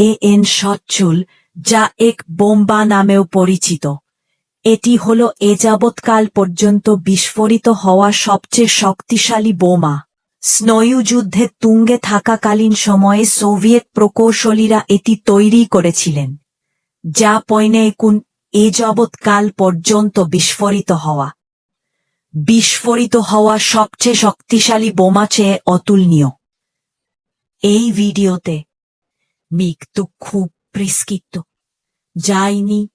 A N সচ্ছুল, যা এক বোম্বা নামেও পরিচিত। এটি হল এ যাবৎকাল পর্যন্ত বিস্ফোরিত হওয়া সবচেয়ে শক্তিশালী বোমা। স্নায়ু যুদ্ধে তুঙ্গে থাকাকালীন সময়ে সোভিয়েত প্রকৌশলীরা এটি তৈরি করেছিলেন, যা পয়নে একুন এ যাবৎকাল পর্যন্ত বিস্ফোরিত হওয়া। বিস্ফোরিত হওয়া সবচেয়ে শক্তিশালী বোমা চেয়ে অতুলনীয়। এই ভিডিওতে মৃত্যু খুব প্রিস্কৃত যায়নি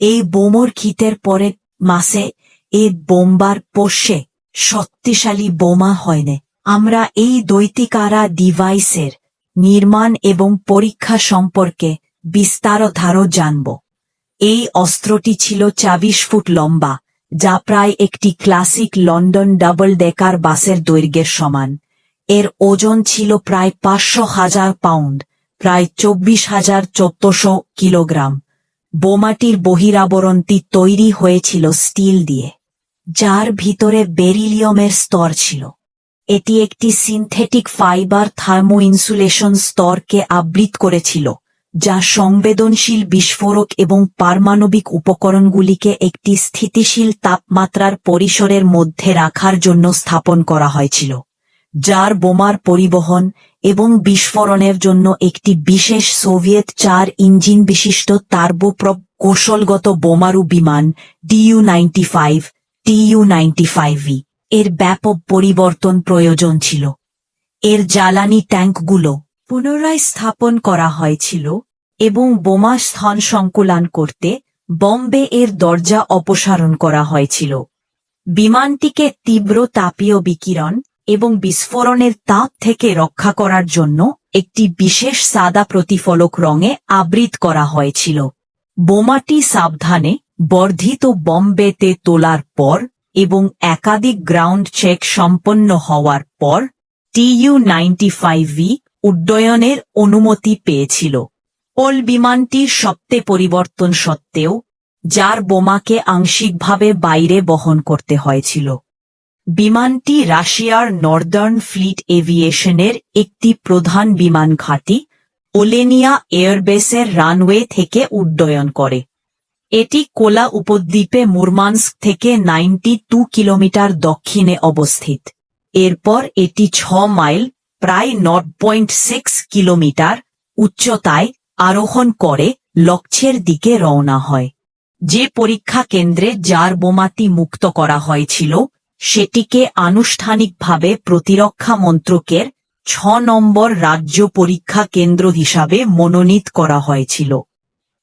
এই বোমর খিতের পরের মাসে এ বোম্বার পোষে শক্তিশালী বোমা হয়নি। আমরা এই দৈতিকারা ডিভাইসের নির্মাণ এবং পরীক্ষা সম্পর্কে বিস্তারধারও জানব। এই অস্ত্রটি ছিল চাবিশ ফুট লম্বা, যা প্রায় একটি ক্লাসিক লন্ডন ডাবল ডেকার বাসের দৈর্ঘ্যের সমান। এর ওজন ছিল প্রায় পাঁচশো হাজার পাউন্ড। প্রায় চব্বিশ হাজার চোদ্দশো কিলোগ্রাম। বোমাটির বহিরাবরণটি তৈরি হয়েছিল স্টিল দিয়ে, যার ভিতরে বেরিলিয়ামের স্তর ছিল। এটি একটি সিনথেটিক ফাইবার থার্মো ইনসুলেশন স্তরকে আবৃত করেছিল, যা সংবেদনশীল বিস্ফোরক এবং পারমাণবিক উপকরণগুলিকে একটি স্থিতিশীল তাপমাত্রার পরিসরের মধ্যে রাখার জন্য স্থাপন করা হয়েছিল। যার বোমার পরিবহন এবং বিস্ফোরণের জন্য একটি বিশেষ সোভিয়েত চার ইঞ্জিন বিশিষ্ট তার্বোপ্রব কৌশলগত বোমারু বিমান DU ninety five TU ninety ফাইভই এর ব্যাপক পরিবর্তন প্রয়োজন ছিল। এর জ্বালানি ট্যাঙ্কগুলো পুনরায় স্থাপন করা হয়েছিল এবং বোমা স্থান সংকুলান করতে বম্বে এর দরজা অপসারণ করা হয়েছিল। বিমানটিকে তীব্র তাপীয় বিকিরণ এবং বিস্ফোরণের তাপ থেকে রক্ষা করার জন্য একটি বিশেষ সাদা প্রতিফলক রঙে আবৃত করা হয়েছিল। বোমাটি সাবধানে বর্ধিত বম্বেতে তোলার পর এবং একাধিক গ্রাউন্ড চেক সম্পন্ন হওয়ার পর টিইউ নাইনটি উড্ডয়নের অনুমতি পেয়েছিল। ওল বিমানটির সপ্তে পরিবর্তন সত্ত্বেও, যার বোমাকে আংশিকভাবে বাইরে বহন করতে হয়েছিল। বিমানটি রাশিয়ার নর্দার্ন ফ্লিট এভিয়েশনের একটি প্রধান বিমান ঘাঁটি, ওলেনিয়া এয়ারবেসের রানওয়ে থেকে উড্ডয়ন করে। এটি কোলা উপদ্বীপে মুরমানস্ক থেকে নাইনটি টু কিলোমিটার দক্ষিণে অবস্থিত। এরপর এটি ছ মাইল, প্রায় নট পয়েন্ট সিক্স কিলোমিটার উচ্চতায় আরোহণ করে লক্ষ্যের দিকে রওনা হয়। যে পরীক্ষা কেন্দ্রে যার বোমাটি মুক্ত করা হয়েছিল সেটিকে আনুষ্ঠানিকভাবে প্রতিরক্ষা মন্ত্রকের ছ নম্বর রাজ্য পরীক্ষা কেন্দ্র হিসাবে মনোনীত করা হয়েছিল।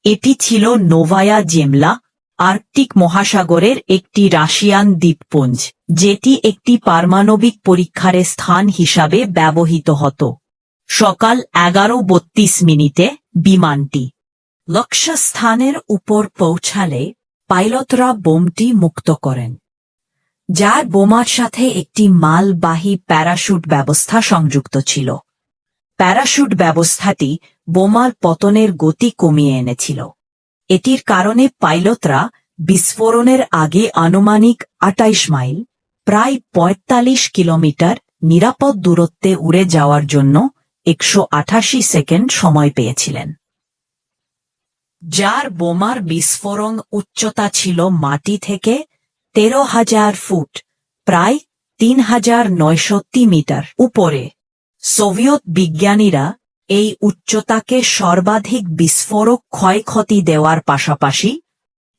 এটি ছিল নোভায়া জেমলা, আর্কটিক মহাসাগরের একটি রাশিয়ান দ্বীপপুঞ্জ, যেটি একটি পারমাণবিক পরীক্ষার স্থান হিসাবে ব্যবহৃত হতো। সকাল এগারো বত্রিশ মিনিটে বিমানটি লক্ষ্যস্থানের উপর পৌঁছালে পাইলটরা বোমটি মুক্ত করেন। যার বোমার সাথে একটি মালবাহী প্যারাশুট ব্যবস্থা সংযুক্ত ছিল। প্যারাশুট ব্যবস্থাটি বোমার পতনের গতি কমিয়ে এনেছিল। এটির কারণে পাইলটরা বিস্ফোরণের আগে আনুমানিক আটাইশ মাইল, প্রায় পঁয়তাল্লিশ কিলোমিটার নিরাপদ দূরত্বে উড়ে যাওয়ার জন্য একশো আঠাশি সেকেন্ড সময় পেয়েছিলেন। যার বোমার বিস্ফোরণ উচ্চতা ছিল মাটি থেকে তেরো হাজার ফুট, প্রায় তিন হাজার নয়শো মিটার উপরে। সোভিয়েত বিজ্ঞানীরা এই উচ্চতাকে সর্বাধিক বিস্ফোরক ক্ষয়ক্ষতি দেওয়ার পাশাপাশি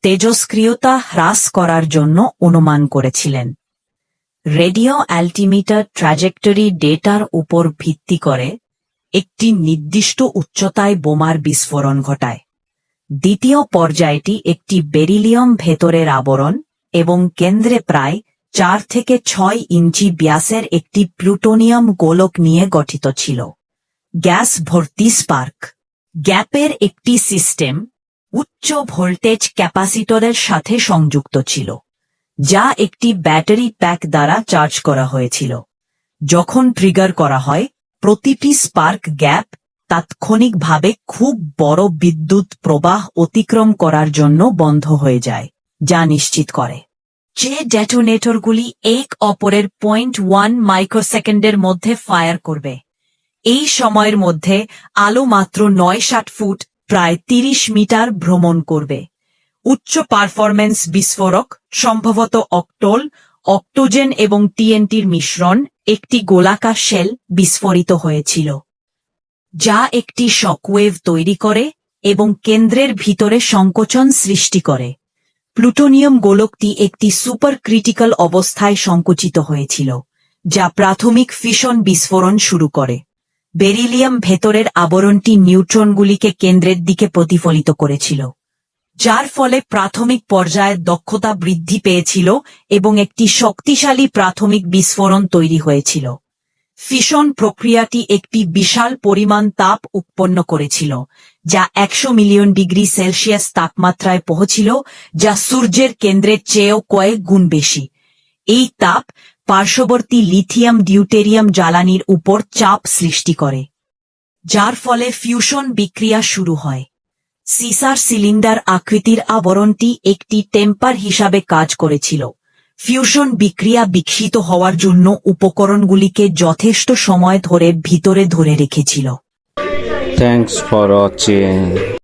তেজস্ক্রিয়তা হ্রাস করার জন্য অনুমান করেছিলেন। রেডিও অ্যাল্টিমিটার ট্র্যাজেক্টরি ডেটার উপর ভিত্তি করে একটি নির্দিষ্ট উচ্চতায় বোমার বিস্ফোরণ ঘটায়। দ্বিতীয় পর্যায়টি একটি বেরিলিয়াম ভেতরের আবরণ এবং কেন্দ্রে প্রায় চার থেকে ছয় ইঞ্চি ব্যাসের একটি প্লুটোনিয়াম গোলক নিয়ে গঠিত ছিল। গ্যাস ভর্তি স্পার্ক। গ্যাপের একটি সিস্টেম উচ্চ ভোল্টেজ ক্যাপাসিটরের সাথে সংযুক্ত ছিল, যা একটি ব্যাটারি প্যাক দ্বারা চার্জ করা হয়েছিল। যখন ট্রিগার করা হয়, প্রতিটি স্পার্ক গ্যাপ তাৎক্ষণিকভাবে খুব বড় বিদ্যুৎ প্রবাহ অতিক্রম করার জন্য বন্ধ হয়ে যায়। যা নিশ্চিত করে। যে ডেটোনেটরগুলি এক অপরের পয়েন্ট ওয়ান মাইক্রোসেকেন্ডের মধ্যে ফায়ার করবে। এই সময়ের মধ্যে আলো মাত্র নয় ষাট ফুট, প্রায় তিরিশ মিটার ভ্রমণ করবে। উচ্চ পারফরম্যান্স বিস্ফোরক, সম্ভবত অক্টোল, অক্টোজেন এবং টিএনটির মিশ্রণ, একটি গোলাকার শেল বিস্ফোরিত হয়েছিল, যা একটি শকওয়েভ তৈরি করে এবং কেন্দ্রের ভিতরে সংকোচন সৃষ্টি করে। প্লুটোনিয়াম গোলকটি একটি সুপার ক্রিটিক্যাল অবস্থায় সংকুচিত হয়েছিল, যা প্রাথমিক ফিশন বিস্ফোরণ শুরু করে। বেরিলিয়াম ভেতরের আবরণটি নিউট্রনগুলিকে কেন্দ্রের দিকে প্রতিফলিত করেছিল, যার ফলে প্রাথমিক পর্যায়ের দক্ষতা বৃদ্ধি পেয়েছিল এবং একটি শক্তিশালী প্রাথমিক বিস্ফোরণ তৈরি হয়েছিল। ফিশন প্রক্রিয়াটি একটি বিশাল পরিমাণ তাপ উৎপন্ন করেছিল, যা একশো মিলিয়ন ডিগ্রি সেলসিয়াস তাপমাত্রায় পৌঁছিল, যা সূর্যের কেন্দ্রের চেয়েও কয়েক গুণ বেশি। এই তাপ পার্শ্ববর্তী লিথিয়াম ডিউটেরিয়াম জ্বালানির উপর চাপ সৃষ্টি করে, যার ফলে ফিউশন বিক্রিয়া শুরু হয়। সিসার সিলিন্ডার আকৃতির আবরণটি একটি টেম্পার হিসাবে কাজ করেছিল। ফিউশন বিক্রিয়া বিকশিত হওয়ার জন্য উপকরণগুলিকে যথেষ্ট সময় ধরে ভিতরে ধরে রেখেছিল থ্যাংকস ফর watching.